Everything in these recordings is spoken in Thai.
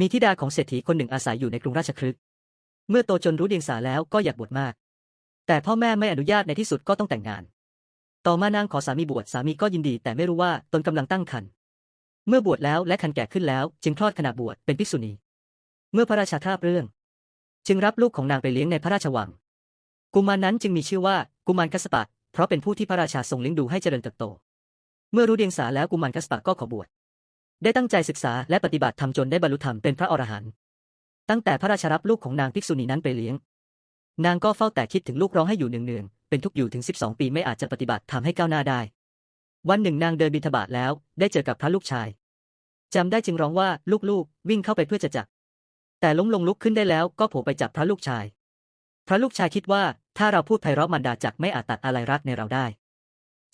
มีธิดาของเศรษฐีคนหนึ่งอาศัยอยู่ในกรุงราชคฤห์เมื่อโตจนรู้เดียงสาแล้วก็อยากบวชมาก แต่พ่อแม่ไม่อนุญาตในที่สุดก็ต้องแต่งงาน ต่อมานางขอสามีบวชสามีก็ยินดี แต่ไม่รู้ว่าตนกำลังตั้งครรภ์เมื่อบวชแล้วและคันแก่ขึ้นแล้ว จึงคลอดขณะบวชเป็นภิกษุณี เมื่อพระราชาทราบเรื่อง จึงรับลูกของนางไปเลี้ยงในพระราชวัง กุมารนั้นจึงมีชื่อว่ากุมารกัสปะ เพราะเป็นผู้ที่พระราชาทรงเลี้ยงดูให้เจริญเติบโต เมื่อรู้เดียงสาแล้วกุมารกัสปะก็ขอบวช ได้ตั้งใจศึกษาและปฏิบัติธรรมจนได้บรรลุธรรมเป็นพระอรหันต์ตั้งแต่พระราชารับลูกของนางภิกษุณีนั้นไปเลี้ยง นางก็เฝ้าแต่คิดถึงลูกร้องให้อยู่เนืองๆเป็นทุกข์อยู่ถึง 12 ปีไม่อาจจะปฏิบัติทำให้ก้าวหน้าได้ วันหนึ่งนางเดินบิณฑบาตแล้ว ได้เจอกับพระลูกชายจำได้จึงร้องว่าลูกๆ วิ่งเข้าไปเพื่อจะจับ แต่ล้มลงลุกขึ้นได้แล้วก็โผล่ไปจับพระลูกชาย พระลูกชายคิดว่าถ้าเราพูดไพเราะมันดาจักไม่อาจตัดอะไรรักในเราได้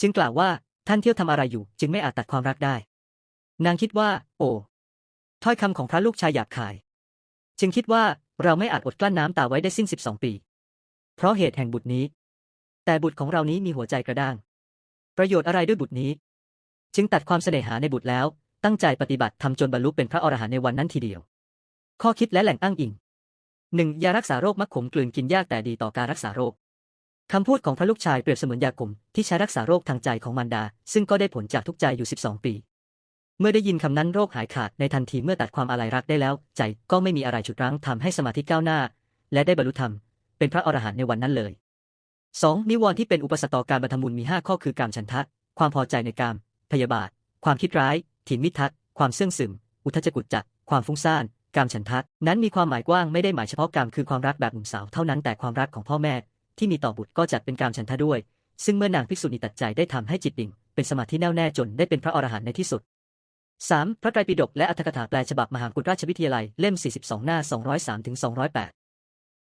จึงกล่าวว่าท่านเที่ยวทำอะไรอยู่ จึงไม่อาจตัดความรักได้ นางคิดว่า โอ้ถ้อยคำของพระลูกชายหยาบคาย จึงคิดว่าเราไม่อาจอดกลั้นน้ำตาไว้ได้สิ้นสิบสองปี เพราะเหตุแห่งบุตรนี้ แต่บุตรของเรานี้มีหัวใจกระด้าง ประโยชน์อะไรด้วยบุตรนี้ จึงตัดความเสน่หาในบุตรแล้ว ตั้งใจปฏิบัติทำจนบรรลุเป็นพระอรหันต์ในวันนั้นทีเดียว ข้อคิดและแหล่งอ้างอิงหนึ่งยารักษาโรคมักขมกลืนกินยากแต่ดีต่อการรักษาโรคคำพูดของพระลูกชายเปรียบเสมือนยาขมที่ใช้รักษาโรคทางใจของมารดา ซึ่งก็ได้ผลจากทุกใจอยู่ 12 ปี เมื่อได้ยินคำนั้นโรคหายขาดในทันทีเมื่อตัดความอะไรรักได้แล้ว ใจก็ไม่มีอะไรฉุดรั้งทำให้สมาธิก้าวหน้า และได้บรรลุธรรม เป็นพระอรหันต์ในวันนั้นเลย 2. นิวรณ์ที่เป็นอุปสรรคต่อการบรรทมุนมี 5 ข้อคือการฉันทะ ความพอใจในกาม พยาบาท ความคิดร้าย ถินมิทัศความเสื่องซึม อุทจกุจจะความฟุ้งซ่านกามฉันทะ นั้นมีความหมายกว้างไม่ได้หมายเฉพาะกามคือความรักแบบหนุ่มสาวเท่านั้นแต่ความรักของพ่อแม่ ที่มีต่อบุตรก็จัดเป็นกามฉันทะด้วย ซึ่งเมื่อนางภิกษุณีตัดใจได้ทำให้จิตดิ่งเป็นสมาธิแน่วแน่จนได้เป็นพระอรหันต์ในที่สุด 3. พระไตรปิฎกและอัตถกถาแปลฉบับมหากุฏราชวิทยาลัย เล่ม 42 หน้า 203-208